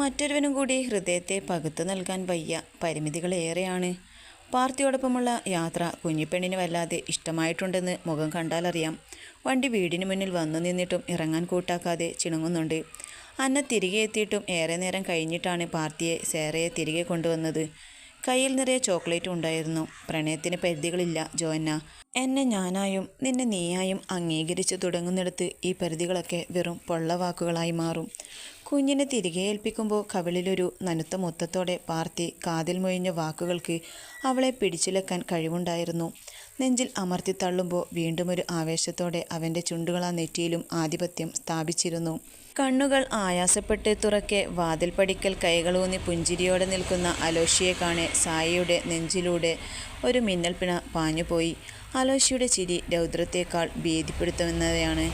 മറ്റൊരുവനും കൂടി ഹൃദയത്തെ പകുത്തു നൽകാൻ വയ്യ. പരിമിതികളേറെയാണ് പാർത്തിയോടൊപ്പമുള്ള യാത്ര കുഞ്ഞിപ്പെണ്ണിന് വല്ലാതെ ഇഷ്ടമായിട്ടുണ്ടെന്ന് മുഖം കണ്ടാലറിയാം വണ്ടി വീടിന് മുന്നിൽ വന്നു നിന്നിട്ടും ഇറങ്ങാൻ കൂട്ടാക്കാതെ ചിണുങ്ങുന്നുണ്ട്. അന്ന തിരികെ എത്തിയിട്ടും ഏറെ നേരം കഴിഞ്ഞിട്ടാണ് പാർത്തിയെ സേറയെ തിരികെ കൊണ്ടുവന്നത്. കയ്യിൽ നിറയെ ചോക്ലേറ്റ് ഉണ്ടായിരുന്നു. പ്രണയത്തിന് പരിധികളില്ല ജോന്ന എന്നെ ഞാനായും നിന്നെ നീയായും അംഗീകരിച്ചു തുടങ്ങുന്നിടത്ത് ഈ പരിധികളൊക്കെ വെറും പൊള്ളവാക്കുകളായി മാറും. കുഞ്ഞിനെ തിരികെ ഏൽപ്പിക്കുമ്പോൾ കവിളിലൊരു നനുത്ത മൊത്തത്തോടെ പാർത്തി കാതിൽ മൊഴിഞ്ഞ വാക്കുകൾക്ക് അവളെ പിടിച്ചിലക്കാൻ കഴിവുണ്ടായിരുന്നു. നെഞ്ചിൽ അമർത്തി തള്ളുമ്പോൾ വീണ്ടും ഒരു ആവേശത്തോടെ അവന്റെ ചുണ്ടുകൾ ആ നെറ്റിയിലും ആധിപത്യം സ്ഥാപിച്ചിരുന്നു. കണ്ണുകൾ ആയാസപ്പെട്ട് തുറക്കെ വാതിൽ പടിക്കൽ കൈകളൂന്നി പുഞ്ചിരിയോടെ നിൽക്കുന്ന അലോഷിയെ കാണെ സായിയുടെ നെഞ്ചിലൂടെ ഒരു മിന്നൽപ്പിണ പാഞ്ഞുപോയി. അലോഷിയുടെ ചിരി രൗദ്രത്തേക്കാൾ ഭീതിപ്പെടുത്തുന്നവയാണ്.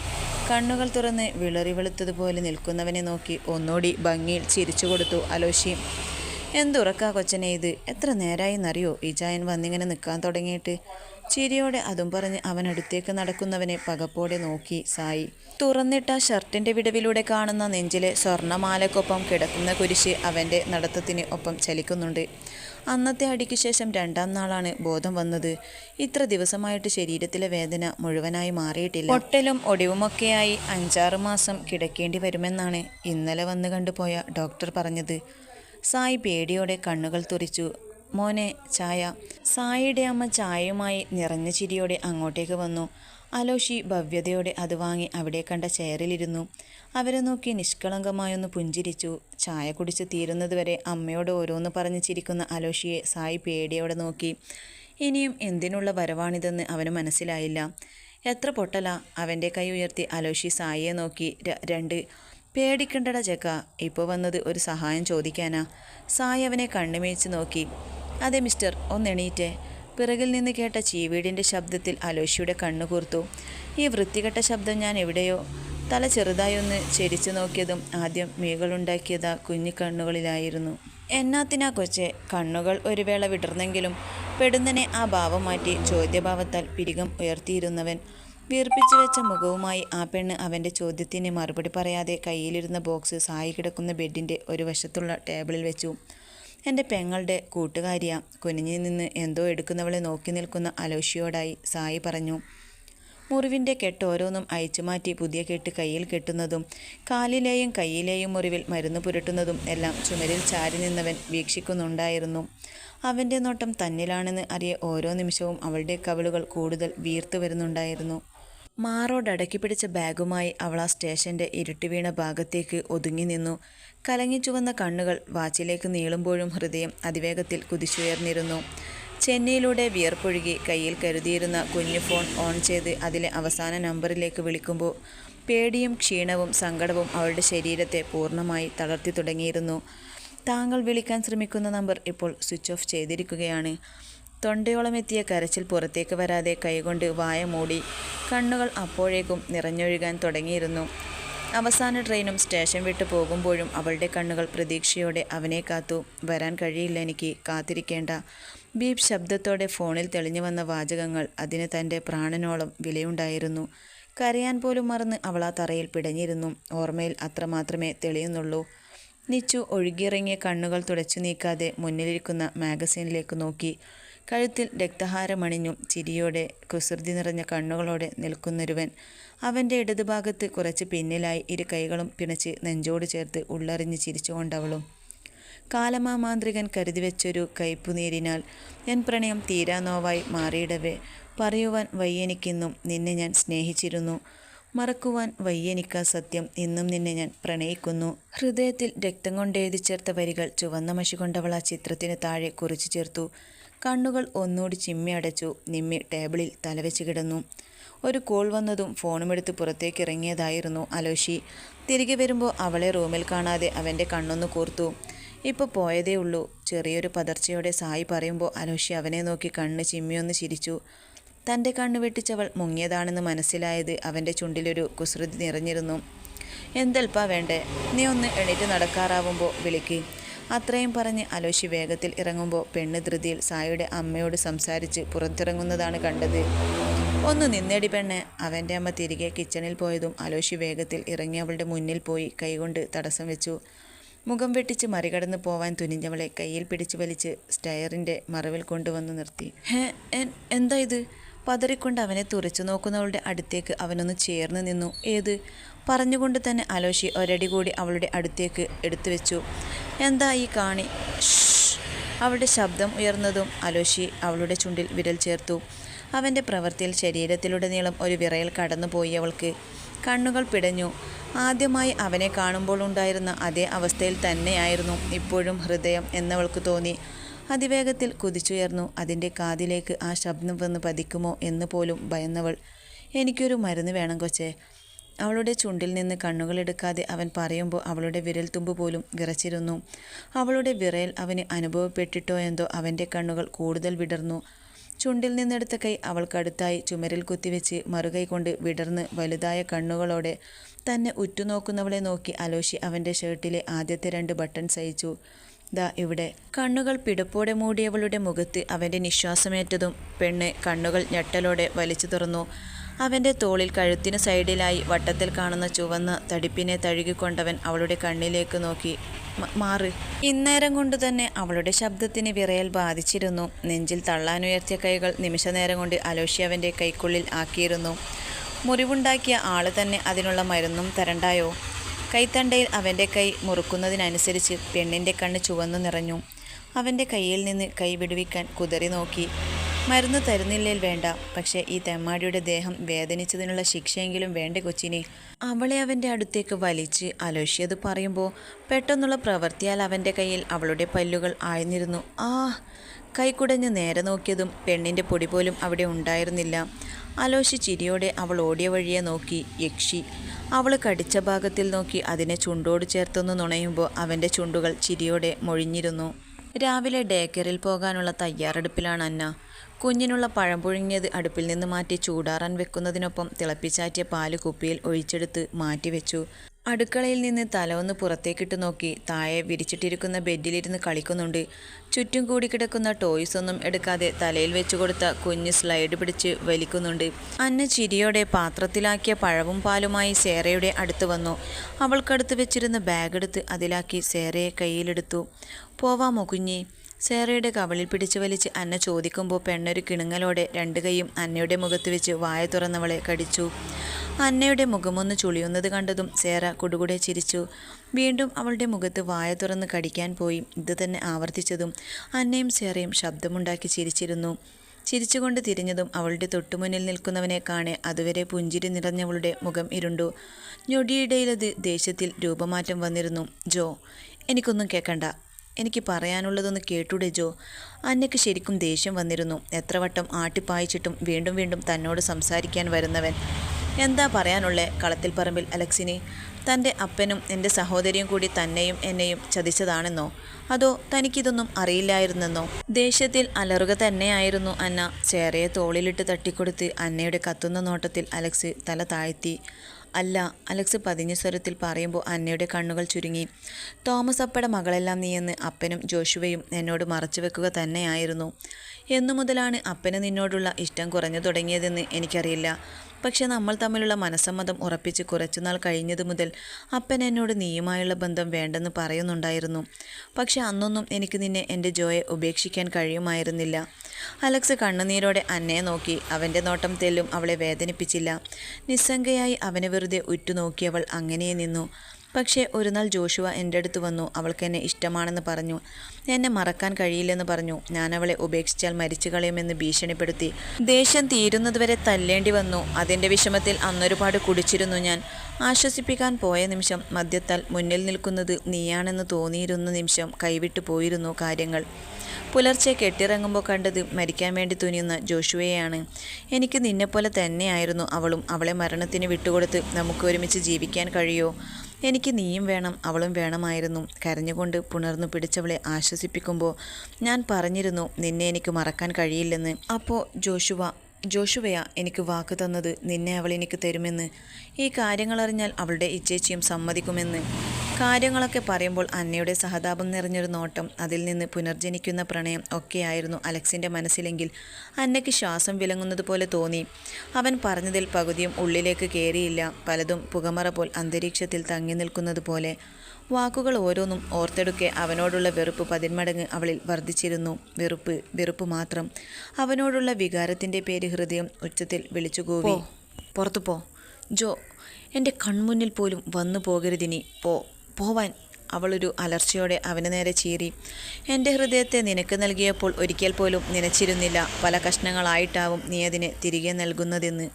കണ്ണുകൾ തുറന്ന് വിളറി വെളുത്തതുപോലെ നിൽക്കുന്നവനെ നോക്കി ഒന്നുകൂടി ഭംഗിയിൽ ചിരിച്ചു കൊടുത്തു അലോഷി എന്തുറക്കാ കൊച്ചനെ ഇത്? എത്ര നേരായിന്നറിയോ? ഇജായൻ വന്നിങ്ങനെ നിൽക്കാൻ തുടങ്ങിയിട്ട്. ചിരിയോടെ അതും പറഞ്ഞ് അവൻ അടുത്തേക്ക് നടക്കുന്നവനെ പകപ്പോടെ നോക്കി സായി. തുറന്നിട്ട ഷർട്ടിന്റെ വിടവിലൂടെ കാണുന്ന നെഞ്ചിലെ സ്വർണമാലക്കൊപ്പം കിടക്കുന്ന കുരിശ് അവന്റെ നടത്തത്തിന് ഒപ്പം ചലിക്കുന്നുണ്ട്. അന്നത്തെ അടിക്ക് ശേഷം രണ്ടാം നാളാണ് ബോധം വന്നത്. ഇത്ര ദിവസമായിട്ട് ശരീരത്തിലെ വേദന മുഴുവനായി മാറിയിട്ടില്ല. പൊട്ടലും ഒടിവുമൊക്കെയായി അഞ്ചാറ് മാസം കിടക്കേണ്ടി വരുമെന്നാണ് ഇന്നലെ വന്ന് കണ്ടുപോയ ഡോക്ടർ പറഞ്ഞത്. സായി പേടിയോടെ കണ്ണുകൾ തുറിച്ചു. മോനെ ചായ. സായിയുടെ അമ്മ ചായയുമായി നിറഞ്ഞ ചിരിയോടെ അങ്ങോട്ടേക്ക് വന്നു. അലോഷി ഭവ്യതയോടെ അത് വാങ്ങി അവിടെ കണ്ട ചെയറിലിരുന്നു. അവരെ നോക്കി നിഷ്കളങ്കമായൊന്ന് പുഞ്ചിരിച്ചു. ചായ കുടിച്ച് തീരുന്നതുവരെ അമ്മയോട് ഓരോന്ന് പറഞ്ഞ് ചിരിക്കുന്ന അലോഷിയെ സായി പേടിയോടെ നോക്കി. ഇനിയും എന്തിനുള്ള വരവാണിതെന്ന് അവന് മനസ്സിലായില്ല. എത്ര പൊട്ടല അവന്റെ കൈ ഉയർത്തി അലോഷി സായിയെ നോക്കി. രണ്ട് പേടിക്കണ്ടട ചെക്ക ഇപ്പോൾ വന്നത് ഒരു സഹായം ചോദിക്കാനാ. സായി അവനെ കണ്ണുമേച്ച് നോക്കി. അതെ മിസ്റ്റർ ഒന്നെണീറ്റേ. പിറകിൽ നിന്ന് കേട്ട ചീവീടിന്റെ ശബ്ദത്തിൽ അലോഷിയുടെ കണ്ണു കൂർത്തു. ഈ വൃത്തികെട്ട ശബ്ദം ഞാൻ എവിടെയോ തല ചെറുതായി ഒന്ന് ചെരിച്ചു നോക്കിയതും ആദ്യം മീകളുണ്ടാക്കിയതാ കുഞ്ഞിക്കണ്ണുകളിലായിരുന്നു എന്നാത്തിനാ കൊച്ചെ കണ്ണുകൾ ഒരു വേള വിടർന്നെങ്കിലും പെടുന്നനെ ആ ഭാവം മാറ്റി ചോദ്യഭാവത്താൽ പിരികം ഉയർത്തിയിരുന്നവൻ. വീർപ്പിച്ചു വെച്ച മുഖവുമായി ആ പെണ്ണ് അവന്റെ ചോദ്യത്തിന് മറുപടി പറയാതെ കയ്യിലിരുന്ന ബോക്സ് സായി കിടക്കുന്ന ബെഡിന്റെ ഒരു വശത്തുള്ള ടേബിളിൽ വെച്ചു. എന്റെ പെങ്ങളുടെ കൂട്ടുകാരിയാ കുനിഞ്ഞിൽ നിന്ന് എന്തോ എടുക്കുന്നവളെ നോക്കി നിൽക്കുന്ന അലോഷിയോടായി സായി പറഞ്ഞു മുറിവിന്റെ കെട്ട് ഓരോന്നും അയച്ചുമാറ്റി പുതിയ കെട്ട് കയ്യിൽ കെട്ടുന്നതും കാലിലെയും കയ്യിലെയും മുറിവിൽ മരുന്ന് പുരട്ടുന്നതും എല്ലാം ചുമരിൽ ചാരി നിന്നവൻ വീക്ഷിക്കുന്നുണ്ടായിരുന്നു. അവന്റെ നോട്ടം തന്നിലാണെന്ന് അറിയ ഓരോ നിമിഷവും അവളുടെ കവിളുകൾ കൂടുതൽ വീർത്തു വരുന്നുണ്ടായിരുന്നു. മാറോടടക്കി പിടിച്ച ബാഗുമായി അവൾ ആ സ്റ്റേഷന്റെ ഇരുട്ട് വീണ ഭാഗത്തേക്ക് ഒതുങ്ങി നിന്നു. കലങ്ങി ചുവന്ന കണ്ണുകൾ വാച്ചിലേക്ക് നീളുമ്പോഴും ഹൃദയം അതിവേഗത്തിൽ കുതിച്ചുയർന്നിരുന്നു. ചെന്നൈയിലൂടെ വിയർപ്പൊഴുകി കയ്യിൽ കരുതിയിരുന്ന കുഞ്ഞു ഫോൺ ഓൺ ചെയ്ത് അതിലെ അവസാന നമ്പറിലേക്ക് വിളിക്കുമ്പോൾ പേടിയും ക്ഷീണവും സങ്കടവും അവളുടെ ശരീരത്തെ പൂർണമായി തളർത്തി തുടങ്ങിയിരുന്നു. താങ്കൾ വിളിക്കാൻ ശ്രമിക്കുന്ന നമ്പർ ഇപ്പോൾ സ്വിച്ച് ഓഫ് ചെയ്തിരിക്കുകയാണ്. തൊണ്ടയോളം എത്തിയ കരച്ചിൽ പുറത്തേക്ക് വരാതെ കൈകൊണ്ട് വായ മൂടി കണ്ണുകൾ അപ്പോഴേക്കും നിറഞ്ഞൊഴുകാൻ തുടങ്ങിയിരുന്നു. അവസാന ട്രെയിനും സ്റ്റേഷൻ വിട്ടു പോകുമ്പോഴും അവളുടെ കണ്ണുകൾ പ്രതീക്ഷയോടെ അവനെ കാത്തു. വരാൻ കഴിയില്ല എനിക്ക് കാത്തിരിക്കേണ്ട. ബീപ് ശബ്ദത്തോടെ ഫോണിൽ തെളിഞ്ഞു വന്ന വാചകങ്ങൾ അതിന് തന്റെ പ്രാണനോളം വിലയുണ്ടായിരുന്നു. കരയാൻ പോലും മറന്ന് അവൾ ആ തറയിൽ പിടഞ്ഞിരുന്നു. ഓർമ്മയിൽ അത്രമാത്രമേ തെളിയുന്നുള്ളൂ. നിച്ചു ഒഴുകിയിറങ്ങിയ കണ്ണുകൾ തുടച്ചു നീക്കാതെ മുന്നിലിരിക്കുന്ന മാഗസീനിലേക്ക് നോക്കി. കഴുത്തിൽ രക്തഹാരമണിഞ്ഞു ചിരിയോടെ കുസൃതി നിറഞ്ഞ കണ്ണുകളോടെ നിൽക്കുന്നൊരുവൻ. അവന്റെ ഇടതുഭാഗത്ത് കുറച്ച് പിന്നിലായി ഇരു കൈകളും പിണച്ച് നെഞ്ചോട് ചേർത്ത് ഉള്ളറിഞ്ഞ് ചിരിച്ചുകൊണ്ടവളും. കാലമാമാന്ത്രികൻ കരുതി വെച്ചൊരു കയ്പുനീരിനാൽ എൻ പ്രണയം തീരാനോവായി മാറിയിടവേ. പറയുവാൻ വയ്യെനിക്കിന്നും നിന്നെ ഞാൻ സ്നേഹിച്ചിരുന്നു. മറക്കുവാൻ വയ്യെനിക്ക സത്യം ഇന്നും നിന്നെ ഞാൻ പ്രണയിക്കുന്നു. ഹൃദയത്തിൽ രക്തം കൊണ്ട് ചേർത്ത വരികൾ ചുവന്ന മഷി കൊണ്ടവൾ ആ ചിത്രത്തിന് താഴെ കുറിച്ചു ചേർത്തു. കണ്ണുകൾ ഒന്നുകൂടി ചിമ്മി അടച്ചു നിമ്മി ടേബിളിൽ തലവെച്ച് കിടന്നു. ഒരു കോൾ വന്നതും ഫോണുമെടുത്ത് പുറത്തേക്ക് ഇറങ്ങിയതായിരുന്നു അലോഷി. തിരികെ വരുമ്പോൾ അവളെ റൂമിൽ കാണാതെ അവന്റെ കണ്ണൊന്ന് കൂർത്തു. ഇപ്പോൾ പോയതേ ഉള്ളൂ. ചെറിയൊരു പതർച്ചയോടെ സായി പറയുമ്പോൾ അലോഷി അവനെ നോക്കി കണ്ണ് ചിമ്മിയൊന്ന് ചിരിച്ചു. തന്റെ കണ്ണ് വെട്ടിച്ചവൾ മുങ്ങിയതാണെന്ന് മനസ്സിലായത് അവന്റെ ചുണ്ടിലൊരു കുസൃതി നിറഞ്ഞിരുന്നു. എന്തൽപ്പാ വേണ്ടേ? നീ ഒന്ന് എണീറ്റ് നടക്കാറാവുമ്പോൾ വിളിക്ക്. അത്രയും പറഞ്ഞ് അലോഷി വേഗത്തിൽ ഇറങ്ങുമ്പോൾ പെണ്ണ് ധൃതിയിൽ സായിയുടെ അമ്മയോട് സംസാരിച്ച് പുറത്തിറങ്ങുന്നതാണ് കണ്ടത്. ഒന്ന് നിന്നേടി പെണ്ണ്. അവന്റെ അമ്മ തിരികെ കിച്ചണിൽ പോയതും അലോഷി വേഗത്തിൽ ഇറങ്ങി അവളുടെ മുന്നിൽ പോയി കൈകൊണ്ട് തടസ്സം വെച്ചു. മുഖം വെട്ടിച്ച് മറികടന്ന് പോവാൻ തുനിഞ്ഞവളെ കയ്യിൽ പിടിച്ചു വലിച്ച് സ്റ്റയറിന്റെ മറവിൽ കൊണ്ടുവന്ന് നിർത്തി. ഹേ എന്താ ഇത്? പതറിക്കൊണ്ട് അവനെ തുറച്ചു നോക്കുന്നവളുടെ അടുത്തേക്ക് അവനൊന്ന് ചേർന്ന് നിന്നു. ഏത്? പറഞ്ഞുകൊണ്ട് തന്നെ അലോഷി ഒരടി കൂടി അവളുടെ അടുത്തേക്ക് എടുത്തു വെച്ചു. എന്താ ഈ കാണി? അവളുടെ ശബ്ദം ഉയർന്നതും അലോഷി അവളുടെ ചുണ്ടിൽ വിരൽ ചേർത്തു. അവന്റെ പ്രവൃത്തിയിൽ ശരീരത്തിലുടനീളം ഒരു വിറയൽ കടന്നുപോയി അവൾക്ക്. കണ്ണുകൾ പിടഞ്ഞു. ആദ്യമായി അവനെ കാണുമ്പോൾ ഉണ്ടായിരുന്ന അതേ അവസ്ഥയിൽ തന്നെയായിരുന്നു ഇപ്പോഴും ഹൃദയം എന്നവൾക്ക് തോന്നി. അതിവേഗത്തിൽ കുതിച്ചുയർന്നു. അതിന്റെ കാതിലേക്ക് ആ ശബ്ദം വന്ന് പതിക്കുമോ എന്ന് പോലും ഭയന്നവൾ. എനിക്കൊരു മരുന്ന് വേണം കൊച്ചേ. അവളുടെ ചുണ്ടിൽ നിന്ന് കണ്ണുകളെടുക്കാതെ അവൻ പറയുമ്പോൾ അവളുടെ വിരൽത്തുമ്പ് പോലും വിറച്ചിരുന്നു. അവളുടെ വിറയൽ അവന് അനുഭവപ്പെട്ടിട്ടോ എന്തോ അവന്റെ കണ്ണുകൾ കൂടുതൽ വിടർന്നു. ചുണ്ടിൽ നിന്നെടുത്ത കൈ അവൾക്കടുത്തായി ചുമരിൽ കുത്തിവെച്ച് മറുകൈ കൊണ്ട് വിടർന്ന് വലുതായ കണ്ണുകളോടെ തന്നെ ഉറ്റുനോക്കുന്നവളെ നോക്കി അലോഷി അവന്റെ ഷർട്ടിലെ ആദ്യത്തെ രണ്ട് ബട്ടൺ സഹിച്ചു. ദാ ഇവിടെ. കണ്ണുകൾ പിടപ്പോടെ മൂടിയവളുടെ മുഖത്ത് അവന്റെ നിശ്വാസമേറ്റതും പെണ്ണ് കണ്ണുകൾ ഞെട്ടലോടെ വലിച്ചു തുറന്നു. അവന്റെ തോളിൽ കഴുത്തിന് സൈഡിലായി വട്ടത്തിൽ കാണുന്ന ചുവന്ന തടിപ്പിനെ തഴുകിക്കൊണ്ടവൻ അവളുടെ കണ്ണിലേക്ക് നോക്കി മാറി. ഇന്നേരം കൊണ്ട് തന്നെ അവളുടെ ശബ്ദത്തിന് വിറയൽ ബാധിച്ചിരുന്നു. നെഞ്ചിൽ തള്ളാനുയർത്തിയ കൈകൾ നിമിഷനേരം കൊണ്ട് അലോഷി അവന്റെ കൈക്കുള്ളിൽ ആക്കിയിരുന്നു. മുറിവുണ്ടാക്കിയ ആൾ തന്നെ അതിനുള്ള മരുന്നും തരണ്ടായോ? കൈത്തണ്ടയിൽ അവന്റെ കൈ മുറുക്കുന്നതിനനുസരിച്ച് പെണ്ണിന്റെ കണ്ണ് ചുവന്നു നിറഞ്ഞു. അവന്റെ കയ്യിൽ നിന്ന് കൈ വിടുവിക്കാൻ കുതറി നോക്കി. മരുന്ന് തരുന്നില്ലേൽ വേണ്ട. പക്ഷേ ഈ തെമ്മാടിയുടെ ദേഹം വേദനിച്ചതിനുള്ള ശിക്ഷയെങ്കിലും വേണ്ട കൊച്ചിനെ. അവളെ അവന്റെ അടുത്തേക്ക് വലിച്ച് അലോഷ്യത് പറയുമ്പോൾ പെട്ടെന്നുള്ള പ്രവൃത്തിയാൽ അവന്റെ കയ്യിൽ അവളുടെ പല്ലുകൾ ആഴ്ന്നിരുന്നു. ആ കൈക്കുടഞ്ഞ് നേരെ നോക്കിയതും പെണ്ണിന്റെ പൊടി പോലും അവിടെ ഉണ്ടായിരുന്നില്ല. അലോഷി ചിരിയോടെ അവൾ ഓടിയ വഴിയെ നോക്കി യക്ഷി. അവൾ കടിച്ച ഭാഗത്തിൽ നോക്കി അതിനെ ചുണ്ടോട് ചേർത്തൊന്ന് നുണയുമ്പോൾ അവന്റെ ചുണ്ടുകൾ ചിരിയോടെ മൊഴിഞ്ഞിരുന്നു. രാവിലെ ഡേക്കറിൽ പോകാനുള്ള തയ്യാറെടുപ്പിലാണ് അന്ന. കുഞ്ഞിനുള്ള പഴം പുഴുങ്ങിയത് അടുപ്പിൽ നിന്ന് മാറ്റി ചൂടാറാൻ വെക്കുന്നതിനൊപ്പം തിളപ്പിച്ചാറ്റിയ പാൽ കുപ്പിയിൽ ഒഴിച്ചെടുത്ത് മാറ്റിവെച്ചു. അടുക്കളയിൽ നിന്ന് തലവൊന്ന് പുറത്തേക്കിട്ട് നോക്കി താഴെ വിരിച്ചിട്ടിരിക്കുന്ന ബെഡിലിരുന്ന് കളിക്കുന്നുണ്ട്. ചുറ്റും കൂടി കിടക്കുന്ന ടോയ്സ് ഒന്നും എടുക്കാതെ തലയിൽ വെച്ചു കൊടുത്ത കുഞ്ഞ് സ്ലൈഡ് പിടിച്ച് വലിക്കുന്നുണ്ട്. അന്ന ചിരിയോടെ പാത്രത്തിലാക്കിയ പഴവും പാലുമായി സേറയുടെ അടുത്ത് വന്നു. അവൾക്കടുത്ത് വെച്ചിരുന്ന ബാഗ് എടുത്ത് അതിലാക്കി സേറയെ കയ്യിലെടുത്തു. പോവാമോ കുഞ്ഞി? സേറയുടെ കവളിൽ പിടിച്ചു വലിച്ച് അന്ന ചോദിക്കുമ്പോൾ പെണ്ണൊരു കിണുങ്ങലോടെ രണ്ട് കൈയും അന്നയുടെ മുഖത്ത് വെച്ച് വായ തുറന്നവളെ കടിച്ചു. അന്നയുടെ മുഖമൊന്ന് ചുളിയുന്നത് കണ്ടതും സേറ കുടുകുടെ ചിരിച്ചു. വീണ്ടും അവളുടെ മുഖത്ത് വായ തുറന്ന് കടിക്കാൻ പോയി. ഇത് തന്നെ ആവർത്തിച്ചതും അന്നയും സേറയും ശബ്ദമുണ്ടാക്കി ചിരിച്ചിരുന്നു. ചിരിച്ചുകൊണ്ട് തിരിഞ്ഞതും അവളുടെ തൊട്ടുമുന്നിൽ നിൽക്കുന്നവനെ കാണെ അതുവരെ പുഞ്ചിരി നിറഞ്ഞവളുടെ മുഖം ഇരുണ്ടു. ഞൊടിയിടയിലത് ദേഷ്യത്തിൽ രൂപമാറ്റം വന്നിരുന്നു. ജോ എനിക്കൊന്നും കേൾക്കണ്ട എനിക്ക് പറയാനുള്ളതൊന്ന് കേട്ടൂടെ ജോ? അന്നയ്ക്ക് ശരിക്കും ദേഷ്യം വന്നിരുന്നു. എത്ര വട്ടം ആട്ടിപ്പായിച്ചിട്ടും വീണ്ടും വീണ്ടും തന്നോട് സംസാരിക്കാൻ വരുന്നവൻ. എന്താ പറയാനുള്ളേ കളത്തിൽ പറമ്പിൽ അലക്സിനെ? തന്റെ അപ്പനും എന്റെ സഹോദരിയും കൂടി തന്നെയും എന്നെയും ചതിച്ചതാണെന്നോ? അതോ തനിക്കിതൊന്നും അറിയില്ലായിരുന്നെന്നോ? ദേഷ്യത്തിൽ അലറുക തന്നെയായിരുന്നു അന്ന. ചേറയെ തോളിലിട്ട് തട്ടിക്കൊടുത്ത് അന്നയുടെ കത്തുന്ന നോട്ടത്തിൽ അലക്സ് തല താഴ്ത്തി. അല്ല അലക്സ് പതിഞ്ഞ സ്വരത്തിൽ പറയുമ്പോൾ അന്നയുടെ കണ്ണുകൾ ചുരുങ്ങി. തോമസ് അപ്പയുടെ മകളെല്ലാം നീയെന്ന് അപ്പനും ജോഷുവയും എന്നോട് മറച്ചു വെക്കുക തന്നെയായിരുന്നു. എന്നു മുതലാണ് അപ്പന് നിന്നോടുള്ള ഇഷ്ടം കുറഞ്ഞു തുടങ്ങിയതെന്ന് എനിക്കറിയില്ല. പക്ഷെ നമ്മൾ തമ്മിലുള്ള മനസ്സമ്മതം ഉറപ്പിച്ച് കുറച്ചുനാൾ കഴിഞ്ഞതു മുതൽ അപ്പൻ എന്നോട് നീയുമായുള്ള ബന്ധം വേണ്ടെന്ന് പറയുന്നുണ്ടായിരുന്നു. പക്ഷെ അന്നൊന്നും എനിക്ക് നിന്നെ എന്റെ ജോയെ ഉപേക്ഷിക്കാൻ കഴിയുമായിരുന്നില്ല. അലക്സ് കണ്ണുനീരോടെ അന്നയെ നോക്കി. അവന്റെ നോട്ടം തെല്ലും അവളെ വേദനിപ്പിച്ചില്ല. നിസ്സംഗയായി അവനെ വെറുതെ ഉറ്റുനോക്കിയവൾ അങ്ങനെ നിന്നു. പക്ഷേ ഒരു നാൾ ജോഷുവ എന്റെ അടുത്ത് വന്നു. അവൾക്ക് എന്നെ ഇഷ്ടമാണെന്ന് പറഞ്ഞു. എന്നെ മറക്കാൻ കഴിയില്ലെന്ന് പറഞ്ഞു. ഞാൻ അവളെ ഉപേക്ഷിച്ചാൽ മരിച്ചു കളയുമെന്ന് ഭീഷണിപ്പെടുത്തി. ദേഷ്യം തീരുന്നതുവരെ തല്ലേണ്ടി വന്നു. അതിന്റെ വിഷമത്തിൽ അന്നൊരുപാട് കുടിച്ചിരുന്നു ഞാൻ. ആശ്വസിപ്പിക്കാൻ പോയ നിമിഷം മദ്യത്താൽ മുന്നിൽ നിൽക്കുന്നത് നീയാണെന്ന് തോന്നിയിരുന്ന നിമിഷം കൈവിട്ടു പോയിരുന്നു കാര്യങ്ങൾ. പുലർച്ചെ കെട്ടിറങ്ങുമ്പോൾ കണ്ടത് മരിക്കാൻ വേണ്ടി തുനിയുന്ന ജോഷുവയെയാണ് എനിക്ക് നിന്നെപ്പോലെ തന്നെയായിരുന്നു അവളും. അവളെ മരണത്തിന് വിട്ടുകൊടുത്ത് നമുക്ക് ഒരുമിച്ച് ജീവിക്കാൻ കഴിയോ? എനിക്ക് നീയും വേണം അവളും വേണമായിരുന്നു. കരഞ്ഞുകൊണ്ട് പുണർന്നു പിടിച്ചവളെ ആശ്വസിപ്പിക്കുമ്പോൾ ഞാൻ പറഞ്ഞിരുന്നു നിന്നെ എനിക്ക് മറക്കാൻ കഴിയില്ലെന്ന്. അപ്പോൾ ജോഷുവ ജോഷുവയാ എനിക്ക് വാക്ക് തന്നത് നിന്നെ അവൾ എനിക്ക് തരുമെന്ന്. ഈ കാര്യങ്ങളറിഞ്ഞാൽ അവളുടെ ഇച്ഛേച്ചിയും സമ്മതിക്കുമെന്ന്. കാര്യങ്ങളൊക്കെ പറയുമ്പോൾ അന്നയുടെ സഹതാപം നിറഞ്ഞൊരു നോട്ടം. അതിൽ നിന്ന് പുനർജനിക്കുന്ന പ്രണയം ഒക്കെയായിരുന്നു അലക്സിന്റെ മനസ്സിലെങ്കിൽ. അന്നയ്ക്ക് ശ്വാസം വിലങ്ങുന്നത് പോലെ തോന്നി. അവൻ പറഞ്ഞതിൽ പകുതിയും ഉള്ളിലേക്ക് കയറിയില്ല പലതും പുകമറ പോൽ അന്തരീക്ഷത്തിൽ തങ്ങി നിൽക്കുന്നത് പോലെ. വാക്കുകൾ ഓരോന്നും ഓർത്തെടുക്കെ അവനോടുള്ള വെറുപ്പ് പതിന്മടങ്ങ് അവളിൽ വർദ്ധിച്ചിരുന്നു. വെറുപ്പ് വെറുപ്പ് മാത്രം. അവനോടുള്ള വികാരത്തിന്റെ പേര് ഹൃദയം ഉച്ചത്തിൽ വിളിച്ചുകൂവി. പുറത്തു പോ. ജോ എന്റെ കൺമുന്നിൽ പോലും വന്നു പോകരുതിനി. പോ. പോവാൻ അവളൊരു അലർച്ചയോടെ അവന് നേരെ ചീറി. എന്റെ ഹൃദയത്തെ നിനക്ക് നൽകിയപ്പോൾ ഒരിക്കൽ പോലും നനച്ചിരുന്നില്ല. പല കഷ്ണങ്ങളായിട്ടാവും നീ അതിനെ തിരികെ നൽകുന്നതെന്ന്.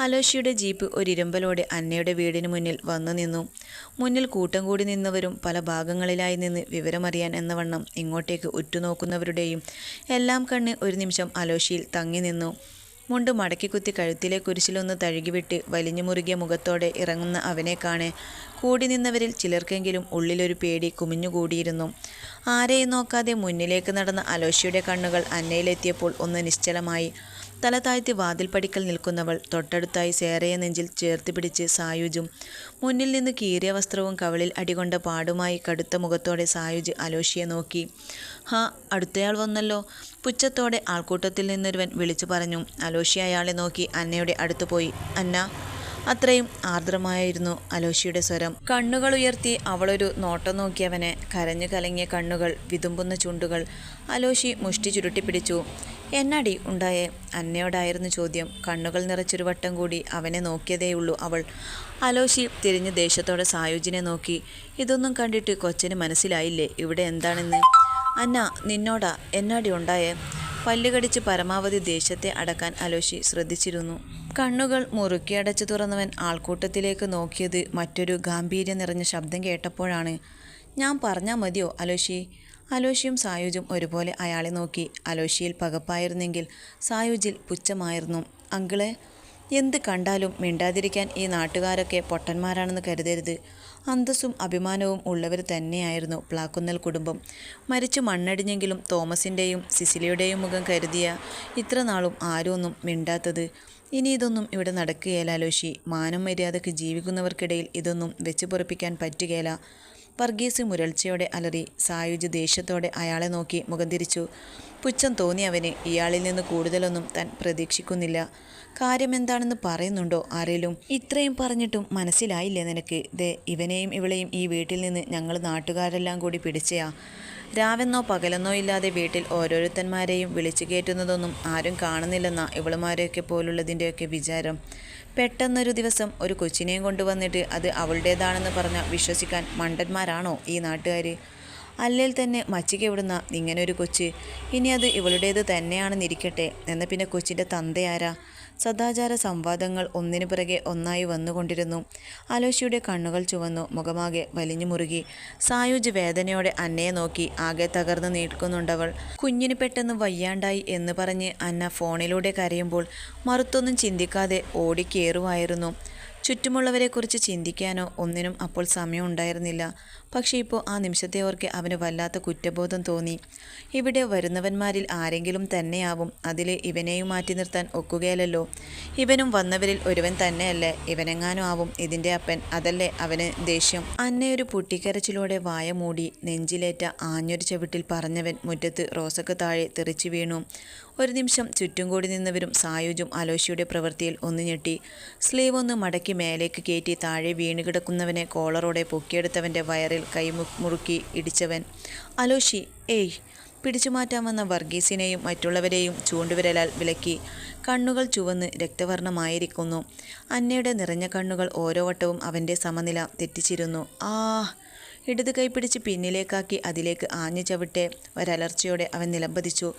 അലോഷിയുടെ ജീപ്പ് ഒരിരമ്പലോടെ അന്നയുടെ വീടിന് മുന്നിൽ വന്നു നിന്നു. മുന്നിൽ കൂട്ടം കൂടി നിന്നവരും പല ഭാഗങ്ങളിലായി നിന്ന് വിവരമറിയാൻ എന്ന വണ്ണം ഇങ്ങോട്ടേക്ക് ഉറ്റുനോക്കുന്നവരുടെയും എല്ലാം കണ്ണ് ഒരു നിമിഷം അലോഷിയിൽ തങ്ങി നിന്നു. മുണ്ട് മടക്കിക്കുത്തി കഴുത്തിലെ കുരിശിലൊന്ന് തഴുകിവിട്ട് വലിഞ്ഞു മുറുകിയ മുഖത്തോടെ ഇറങ്ങുന്ന അവനെ കാണെ കൂടി നിന്നവരിൽ ചിലർക്കെങ്കിലും ഉള്ളിലൊരു പേടി കുമിഞ്ഞുകൂടിയിരുന്നു. ആരെയും നോക്കാതെ മുന്നിലേക്ക് നടന്ന അലോഷിയുടെ കണ്ണുകൾ അന്നയിലെത്തിയപ്പോൾ ഒന്ന് നിശ്ചലമായി. തല താഴ്ത്തി വാതിൽപ്പടിക്കൽ നിൽക്കുന്നവൾ തൊട്ടടുത്തായി സേറയെ നെഞ്ചിൽ ചേർത്ത് പിടിച്ച് സായുജും മുന്നിൽ നിന്ന് കീറിയ വസ്ത്രവും കവളിൽ അടികൊണ്ട പാടുമായി കടുത്ത മുഖത്തോടെ സായുജ് അലോഷിയെ നോക്കി. ഹാ അടുത്തയാൾ വന്നല്ലോ. പുച്ഛത്തോടെ ആൾക്കൂട്ടത്തിൽ നിന്നൊരുവൻ വിളിച്ചു പറഞ്ഞു. അലോഷി അയാളെ നോക്കി അന്നയുടെ അടുത്തു പോയി അന്ന അത്രയും ആർദ്രമായിരുന്നു അലോഷിയുടെ സ്വരം. കണ്ണുകൾ ഉയർത്തി അവളൊരു നോട്ടം നോക്കിയവനെ കരഞ്ഞു കലങ്ങിയ കണ്ണുകൾ വിതുമ്പുന്ന ചുണ്ടുകൾ അലോഷി മുഷ്ടി ചുരുട്ടിപ്പിടിച്ചു. എന്നടി ഉണ്ടായേ? അന്നയോടായിരുന്നു ചോദ്യം. കണ്ണുകൾ നിറച്ചൊരു വട്ടം കൂടി അവനെ നോക്കിയതേയുള്ളൂ അവൾ. അലോഷി തിരിഞ്ഞ് ദേഷ്യത്തോടെ സായുജിനെ നോക്കി. ഇതൊന്നും കണ്ടിട്ട് കൊച്ചന് മനസ്സിലായില്ലേ? ഇവിടെ എന്താണെന്ന്? അന്ന നിന്നോടാ? എന്നാടി ഉണ്ടായേ? പല്ലുകടിച്ച് പരമാവധി ദേഷ്യത്തെ അടക്കാൻ അലോഷി ശ്രദ്ധിച്ചിരുന്നു. കണ്ണുകൾ മുറുക്കിയടച്ചു തുറന്നവൻ ആൾക്കൂട്ടത്തിലേക്ക് നോക്കിയത് മറ്റൊരു ഗാംഭീര്യം നിറഞ്ഞ ശബ്ദം കേട്ടപ്പോഴാണ്. ഞാൻ പറഞ്ഞാൽ മതിയോ അലോഷി? അലോഷിയും സായുജും ഒരുപോലെ അയാളെ നോക്കി. അലോഷിയിൽ പകപ്പായിരുന്നെങ്കിൽ സായുജിൽ പുച്ഛമായിരുന്നു. അങ്കിളെ എന്ത് കണ്ടാലും മിണ്ടാതിരിക്കാൻ ഈ നാട്ടുകാരൊക്കെ പൊട്ടന്മാരാണെന്ന് കരുതരുത്. അന്തസ്സും അഭിമാനവും ഉള്ളവർ തന്നെയായിരുന്നു പ്ലാക്കുന്നൽ കുടുംബം. മരിച്ചു മണ്ണടിഞ്ഞെങ്കിലും തോമസിന്റെയും സിസിലിയുടെയും മുഖം കരുതിയ ഇത്ര നാളും ആരും ഒന്നും മിണ്ടാത്തത്. ഇനി ഇതൊന്നും ഇവിടെ നടക്കുകയില്ല അലോഷി. മാനം മര്യാദയ്ക്ക് ജീവിക്കുന്നവർക്കിടയിൽ ഇതൊന്നും വെച്ചു പൊറപ്പിക്കാൻ പറ്റുകയില്ല. വർഗീസ് മുരൾച്ചയോടെ അലറി സായുജ് ദേഷ്യത്തോടെ അയാളെ നോക്കി മുഖം തിരിച്ചു. പുച്ഛം തോന്നി അവന്. ഇയാളിൽ നിന്ന് കൂടുതലൊന്നും താൻ പ്രതീക്ഷിക്കുന്നില്ല. കാര്യമെന്താണെന്ന് പറയുന്നുണ്ടോ ആരേലും? ഇത്രയും പറഞ്ഞിട്ടും മനസ്സിലായില്ലേ നിനക്ക്? ദേ ഇവനെയും ഇവളെയും ഈ വീട്ടിൽ നിന്ന് ഞങ്ങൾ നാട്ടുകാരെല്ലാം കൂടി പിടിച്ചയാ. രാവെന്നോ പകലെന്നോ ഇല്ലാതെ വീട്ടിൽ ഓരോരുത്തന്മാരെയും വിളിച്ചു കയറ്റുന്നതൊന്നും ആരും കാണുന്നില്ലെന്ന ഇവളുമാരെയൊക്കെ പോലുള്ളതിന്റെയൊക്കെ വിചാരം. പെട്ടെന്നൊരു ദിവസം ഒരു കൊച്ചിനെയും കൊണ്ടുവന്നിട്ട് അത് അവളുടേതാണെന്ന് പറഞ്ഞ വിശ്വസിക്കാൻ മണ്ടന്മാരാണോ ഈ നാട്ടുകാർ അല്ലേൽ തന്നെ മച്ചിക്ക് എവിടുന്ന ഇങ്ങനെ ഒരു കൊച്ച്? ഇനി അത് ഇവളുടേത് തന്നെയാണെന്നിരിക്കട്ടെ. എന്ന പിന്നെ കൊച്ചിന്റെ തന്തയാരാ? സദാചാര സംവാദങ്ങൾ ഒന്നിനു പിറകെ ഒന്നായി വന്നുകൊണ്ടിരുന്നു. അലോഷിയുടെ കണ്ണുകൾ ചുവന്നു മുഖമാകെ വലിഞ്ഞു മുറുകി. സായുജ് വേദനയോടെ അന്നയെ നോക്കി ആകെ തകർന്നു നിൽക്കുന്നുണ്ടവൾ. കുഞ്ഞിന് പെട്ടെന്ന് വയ്യാണ്ടായി എന്ന് പറഞ്ഞ് അന്ന ഫോണിലൂടെ കരയുമ്പോൾ മറുത്തൊന്നും ചിന്തിക്കാതെ ഓടിക്കേറുമായിരുന്നു ചുറ്റുമുള്ളവരെക്കുറിച്ച് ചിന്തിക്കാനോ ഒന്നിനും അപ്പോൾ സമയമുണ്ടായിരുന്നില്ല. പക്ഷേ ഇപ്പോൾ ആ നിമിഷത്തെ ഓർക്കെ അവന് വല്ലാത്ത കുറ്റബോധം തോന്നി. ഇവിടെ വരുന്നവന്മാരിൽ ആരെങ്കിലും തന്നെയാവും. അതിൽ ഇവനെയും മാറ്റി നിർത്താൻ ഒക്കുകയല്ലോ ഇവനും വന്നവരിൽ ഒരുവൻ തന്നെയല്ലേ. ഇവനെങ്ങാനും ആവും. ഇതിന്റെ അപ്പൻ അതല്ലേ അവന് ദേഷ്യം. അന്നയൊരു പൊട്ടിക്കരച്ചിലൂടെ വായ മൂടി നെഞ്ചിലേറ്റ ആഞ്ഞൊരു ചവിട്ടിൽ പറഞ്ഞവൻ മുറ്റത്ത് റോസക്ക് താഴെ തെറിച്ചു വീണു. ഒരു നിമിഷം ചുറ്റും കൂടി നിന്നവരും സായുജും അലോഷിയുടെ പ്രവൃത്തിയിൽ ഒന്ന് ഞെട്ടി. സ്ലീവ് ഒന്ന് മടക്കി മേലേക്ക് കയറ്റി താഴെ വീണ് കിടക്കുന്നവനെ കോളറോടെ പൊക്കിയെടുത്തവന്റെ വയറിൽ കൈ മുറുക്കി ഇടിച്ചവൻ. അലോഷി ഏയ് പിടിച്ചു മാറ്റാൻ വന്ന വർഗീസിനെയും മറ്റുള്ളവരെയും ചൂണ്ടുവിരലാൽ വിലക്കി. കണ്ണുകൾ ചുവന്ന് രക്തവർണമായിരിക്കുന്നു അന്നയുടെ നിറഞ്ഞ കണ്ണുകൾ ഓരോ വട്ടവും അവന്റെ സമനില തെറ്റിച്ചിരുന്നു. ആ ഇടത് കൈ പിടിച്ച് പിന്നിലേക്കാക്കി അതിലേക്ക് ആഞ്ഞു ചവിട്ടെ ഒരലർച്ചയോടെ അവൻ നിലംപതിച്ചു.